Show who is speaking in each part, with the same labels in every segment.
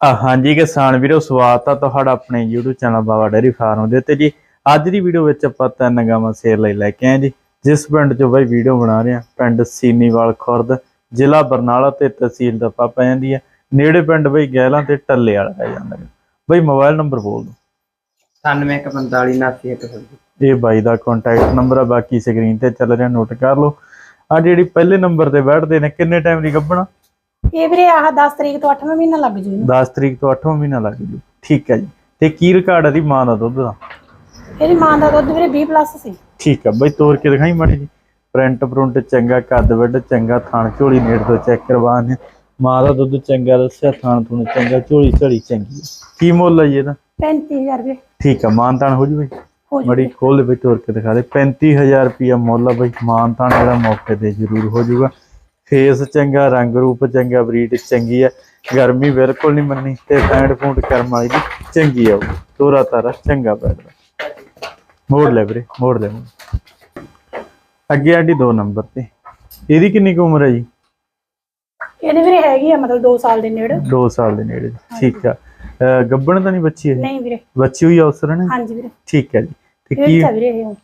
Speaker 1: ਆ ਹਾਂਜੀ ਕਿਸਾਨ ਵੀਰੋ ਸਵਾਗਤ ਆ ਤੁਹਾਡਾ ਆਪਣੇ YouTube channel Baba dairy farm ਦੇ ਉੱਤੇ ਜੀ। ਅੱਜ ਦੀ ਵੀਡੀਓ ਵਿੱਚ ਆਪਾਂ ਤਿੰਨ ਗਾਵਾਂ ਸੇਲ ਲਈ ਲੈ ਕੇ ਆਏ ਜੀ। ਜਿਸ ਪਿੰਡ 'ਚੋਂ ਬਾਈ ਵੀਡੀਓ ਬਣਾ ਰਹੇ ਆ ਪਿੰਡ ਸੀਨੀਵਾਲ ਖੁਰਦ ਜ਼ਿਲ੍ਹਾ ਬਰਨਾਲਾ ਤੇ ਤਹਿਸੀਲ ਦਾ ਪਾ ਪੈ ਜਾਂਦੀ ਹੈ ਨੇੜੇ ਪਿੰਡ ਬਾਈ ਗਹਿਲਾਂ ਤੇ ਟੱਲੇ ਵਾਲਾ ਪੈ ਜਾਂਦਾ ਹੈ ਬਾਈ ਮੋਬਾਈਲ ਨੰਬਰ ਬੋਲ ਦਿਓ।
Speaker 2: 9145
Speaker 1: ਇਹ ਬਾਈ ਦਾ ਕੰਟੈਕਟ ਨੰਬਰ ਆ ਬਾਕੀ ਸਕਰੀਨ ਤੇ ਚੱਲ ਰਿਹਾ ਨੋਟ ਕਰ ਲਓ। ਆ ਜਿਹੜੀ ਪਹਿਲੇ ਨੰਬਰ ਤੇ ਬੈਠਦੇ ਨੇ ਕਿੰਨੇ ਟਾਈਮ ਦੀ ਗੱਭਣਾ?
Speaker 3: ਇਹ ਵੀਰੇ ਆਹ 10 ਤਰੀਕ ਤੋਂ 8ਵਾਂ ਮਹੀਨਾ ਲੱਗ ਜੂ ਇਹਨੂੰ।
Speaker 1: 10 ਤਰੀਕ ਤੋਂ 8ਵਾਂ ਮਹੀਨਾ ਲੱਗ ਜੂ। ਠੀਕ ਹੈ ਜੀ। ਤੇ ਕੀ ਰਿਕਾਰਡ ਹੈ ਦੀ ਮਾਂ ਦਾ ਦੁੱਧ ਦਾ?
Speaker 3: ਇਹਦੀ ਮਾਂ ਦਾ ਦੁੱਧ ਵੀਰੇ 20 ਪਲੱਸ ਸੀ।
Speaker 1: ਠੀਕ ਆ ਬਈ ਤੋੜ ਕੇ ਦਿਖਾਈ ਮਾੜੀ ਜੀ ਪ੍ਰਿੰਟ ਪ੍ਰਿੰਟ ਚੰਗਾ ਕੱਦ ਵੱਡ ਚੰਗਾ ਥਾਣ ਝੋਲੀ ਨੇੜ ਤੋਂ ਚੈੱਕ ਕਰਵਾਉਣ ਮਾਂ ਦਾ ਦੁੱਧ ਚੰਗਾ ਦੱਸਿਆ ਥਾਣ ਥੂਣ ਚੰਗਾ ਝੋਲੀ ਝੜੀ ਚੰਗੀ। ਕੀ ਮੁੱਲ ਹੈ ਇਹਦਾ?
Speaker 3: 35000 ਰੁਪਏ
Speaker 1: ਠੀਕ ਹੋ ਜੂ ਬਈ?
Speaker 3: ਹੋ ਜੂ
Speaker 1: ਮੜੀ ਖੋਲ ਦੇ ਬਈ ਤੋੜ ਕੇ ਦਿਖਾ ਦੇ। 35000 ਰੁਪਿਆ ਮੁੱਲ ਆ ਬਈ ਮਾਨਤਾਨ ਇਹਦਾ ਮੌਕੇ ਤੇ ਜ਼ਰੂਰ ਹੋ ਜਾਊਗਾ ਫੇਸ ਚੰਗਾ ਰੰਗ ਰੂਪ ਚੰਗਾ ਬਰੀਡ ਚੰਗੀ ਆ ਗਰਮੀ ਬਿਲਕੁਲ ਨਹੀਂ ਮੰਨੀ ਤੇ ਪੈਂਟ ਫੂੰਟ ਕਰਮ ਵਾਲੀ ਦੀ ਚੰਗੀ ਆ ਤੋਰਾ ਤਾਰਾ ਚੰਗਾ ਪੈਂਦਾ ਮੋੜ ਲੈ ਵੀਰੇ ਮੋੜ ਲੈ ਅੱਗੇ ਆਡੀ 2 ਨੰਬਰ ਤੇ। ਇਹਦੀ ਕਿੰਨੀ ਕੁ ਉਮਰ ਹੈ ਜੀ?
Speaker 3: ਇਹਦੀ ਵੀਰੇ ਹੈਗੀ ਆ ਮਤਲਬ 2 ਸਾਲ ਦੇ ਨੇੜੇ।
Speaker 1: 2 ਸਾਲ ਦੇ ਨੇੜੇ। ਠੀਕ ਆ। ਗੱਭਣ ਤਾਂ ਨਹੀਂ ਬੱਚੀ ਇਹ?
Speaker 3: ਨਹੀਂ ਵੀਰੇ।
Speaker 1: ਬੱਚੀ ਹੋਈ ਅਵਸਰ ਨੇ
Speaker 3: ਹਾਂਜੀ ਵੀਰੇ।
Speaker 1: ਠੀਕ ਹੈ ਜੀ। ਤੇ ਕੀ
Speaker 3: ਵੀਰੇ ਇਹ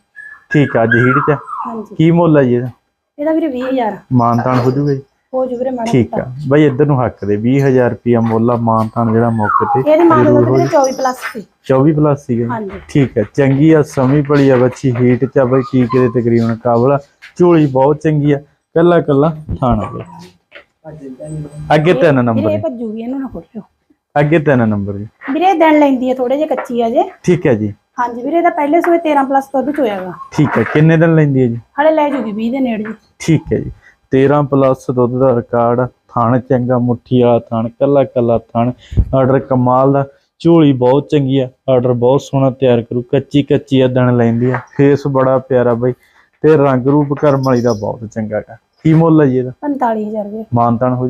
Speaker 1: ਠੀਕ ਆ ਜੀ ਹੀੜ ਚ
Speaker 3: ਹਾਂਜੀ।
Speaker 1: ਕੀ ਮੁੱਲ ਹੈ ਜੀ ਇਹਦਾ?
Speaker 3: ਇਹਦਾ ਵੀਰੇ 20000
Speaker 1: ਮਾਨਤਾਨ ਹੋ ਜੂਗਾ ਜੀ?
Speaker 3: ਹੋ ਜੂ ਵੀਰੇ ਮਾੜਾ
Speaker 1: ਠੀਕ ਆ। ਬਈ ਇੱਧਰ ਨੂੰ ਹੱਕ ਦੇ 20000 ਰੁਪਿਆ ਮੁੱਲ ਆ ਮਾਨਤਾਨ ਜਿਹੜਾ ਮੌਕੇ ਤੇ
Speaker 3: ਇਹਦੀ ਮਾਂ ਦਾ ਦੁੱਧ ਵੀਰੇ 24 ਪਲੱਸ ਸੀ।
Speaker 1: 24 ਪਲੱਸ ਸੀਗਾ।
Speaker 3: ਹਾਂਜੀ।
Speaker 1: ਠੀਕ ਹੈ ਚੰਗੀ ਆ ਸਮੀ ਪੜੀ ਆ ਬੱਚੀ ਹੀਟ ਚ ਆ ਬਈ ਟੀਕੇ ਦੇ ਤਕਰੀਬਨ ਕਾਬਲ ਆ। ਝੋਲੀ ਬਹੁਤ ਚੰਗੀ ਆ ਕੱਲਾ ਕੱਲਾ ਥਾਣਾ ਅੱਗੇ ਤਿੰਨ ਨੰਬਰ ਜੀ
Speaker 3: ਇਹ ਭੱਜੂਗੀ ਇਹਨੂੰ ਨਾ ਖੋਲਿਓ।
Speaker 1: ਅੱਗੇ ਤਿੰਨ ਨੰਬਰ ਜੀ।
Speaker 3: ਵੀਰੇ ਦਿਨ ਲੈਂਦੀ ਹੈ ਥੋੜੇ ਜਿਹਾ ਕੱਚੀ ਆ ਜੇ।
Speaker 1: ਠੀਕ ਹੈ ਜੀ।
Speaker 3: ਹਾਂਜੀ ਵੀਰੇ ਇਹਦਾ ਪਹਿਲੇ ਸੂਏ 13 ਪਲੱਸ ਦੁੱਧ ਚੋਇਆਗਾ।
Speaker 1: ਠੀਕ ਹੈ ਕਿੰਨੇ ਦਿਨ ਲੈਂਦੀ ਹੈ ਜੀ?
Speaker 3: ਹਲੇ ਲੈ ਜੂਗੀ 20 ਦੇ ਨੇੜੇ ਜੀ
Speaker 1: ਠੀਕ ਹੈ ਜੀ। 13 ਪਲੱਸ ਦੁੱਧ ਦਾ ਰਿਕਾਰਡ ਥਣ ਚੰਗਾ ਮੁੱਠੀ ਵਾਲਾ ਥਣ ਕੱਲਾ ਕੱਲਾ ਥਣ। ਆਰਡਰ ਕਮਾਲ ਦਾ ਝੋਲੀ ਬਹੁਤ ਚੰਗੀ ਆ ਆਰਡਰ ਬਹੁਤ ਸੋਹਣਾ ਤਿਆਰ ਕਰੂ ਕੱਚੀ ਕੱਚੀ ਆ ਦਿਨ ਲੈਂਦੀ ਆ ਫੇਸ ਬੜਾ ਪਿਆਰਾ ਬਈ ਤੇ ਰੰਗ ਰੂਪ ਕਰਮ ਵਾਲੀ ਦਾ ਬਹੁਤ ਚੰਗਾ ਗਾ। ਕੀ ਮੁੱਲ ਹੈ ਜੀ ਇਹਦਾ?
Speaker 3: 45000 ਰੁਪਏ।
Speaker 1: ਮਾਨਤਾਨ ਹੋ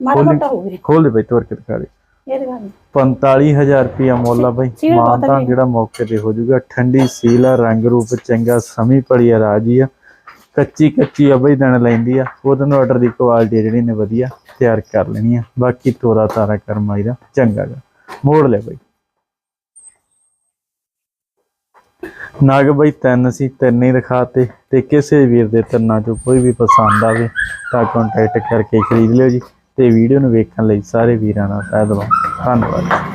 Speaker 3: ਮਾੜਾ ਮੋਟਾ ਹੋ ਵੀਰੇ।
Speaker 1: ਖੋਲ ਦੇ ਬਈ ਤੋਰ ਕੇ ਦਿਖਾ ਦੇ।
Speaker 3: ਇਹ ਦੇ
Speaker 1: 45000 ਰੁਪਿਆ ਮੁੱਲ ਆ ਬਈ।
Speaker 3: ਸੀਲ ਬਹੁਤ
Speaker 1: ਮਾਨਤਾਨ
Speaker 3: ਹੈ।
Speaker 1: ਜਿਹੜਾ ਮੌਕੇ ਤੇ ਹੋ ਜੂਗਾ ਠੰਡੀ ਸੀਲ ਆ ਰੰਗ ਰੂਪ ਚੰਗਾ ਸਮੀ ਪੜੀ ਆ ਰਾਜੀ ਆ। ਕੱਚੀ ਕੱਚੀ ਆ ਬਈ ਦਿਨ ਲੈਂਦੀ ਆ। ਉਹਦੇ ਨੂੰ ਆਰਡਰ ਦੀ ਕੁਆਲਿਟੀ ਜਿਹੜੀ ਨੇ ਵਧੀਆ ਤਿਆਰ ਕਰ ਲੈਣੀ ਆ। ਬਾਕੀ ਤੋਰਾ ਤਾਰਾ ਕਰਮਾਈ ਦਾ ਚੰਗਾ ਗਾ। ਮੋੜ ਲੈ ਬਈ। ਨਗ ਬਈ ਤਿੰਨ ਸੀ ਤਿੰਨ ਹੀ ਦਿਖਾਤੇ ਤੇ ਕਿਸੇ ਵੀਰ ਦੇ ਤਿੰਨਾਂ ਚੋਂ ਕੋਈ ਵੀ ਪਸੰਦ ਆਵੇ ਤਾਂ ਕੰਟੈਕਟ ਕਰਕੇ ਖਰੀਦ ਲਿਓ ਜੀ। ਤੇ ਵੀਡੀਓ ਨੂੰ ਵੇਖਣ ਲਈ ਸਾਰੇ ਵੀਰਾਂ ਦਾ ਧੰਨਵਾਦ ਧੰਨਵਾਦ।